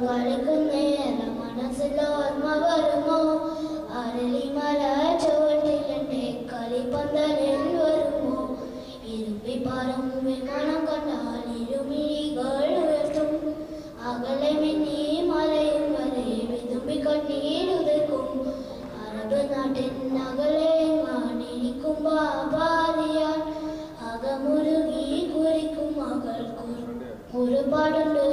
കളിക്കുന്നേറെ മനസ്സിൽ ഓർമ്മ വരുമോ? അരളി മല ചുവട്ടിലെന്റെ കളിപ്പന്തലിൽ വരുമോ? ഇരുമ്പി പറം വിമാനം കണ്ടാൽ ഇരുമിഴികൾ ഉയർത്തും അകലെ മിന്നി മലയും വരെ വിതുമ്പി കണ്ണീരുതർക്കും അറബ് നാട്ടിൻ അകലെ അകമുരുകി കുരിക്കും മകൾക്കും. ഒരുപാടുണ്ട്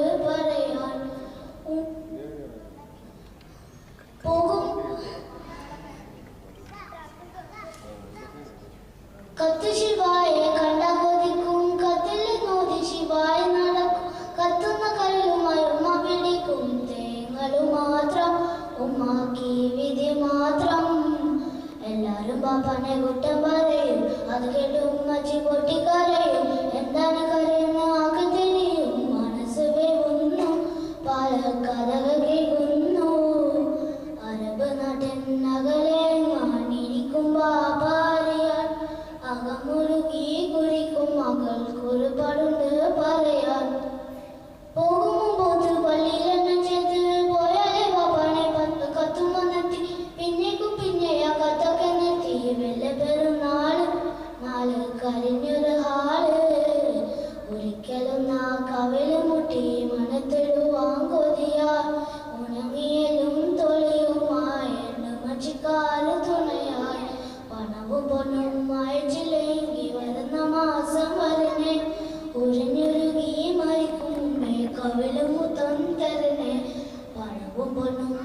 എല്ലാരും പാപ്പാനെ കുറ്റം പറയും. അത് കേട്ട് ഉമ്മച്ചി പൊട്ടിക്കരയും. എന്താണ് കരയുന്ന ആക്ക് തിരിയും മനസ്സ് വേവുന്നു പല കഥകൾ കേൾക്കുന്നു അറബ് നാട്ടിൻ അകലെ മാണിരിക്കും ബാബാരിയാൻ അകമുരുകി കുരിക്കും മകൾക്ക് ഒരുപാടുണ്ട് പറയാൻ. പോകും ഒരിക്കലും നാ കവിൽ മുട്ടി മണത്തിടുവാൻ കൊതിയ. ഉണങ്ങിയലും തൊളിയുമായി മച്ചിക്കാൽ തുണയായി. പണവും പൊന്നും അയച്ചില്ലെങ്കിൽ വരുന്ന മാസം വരുന്നേ. ഉറിഞ്ഞുരുകി മരിക്കും മുമ്പേ കവിളും മുത്തം പണവും പൊന്നും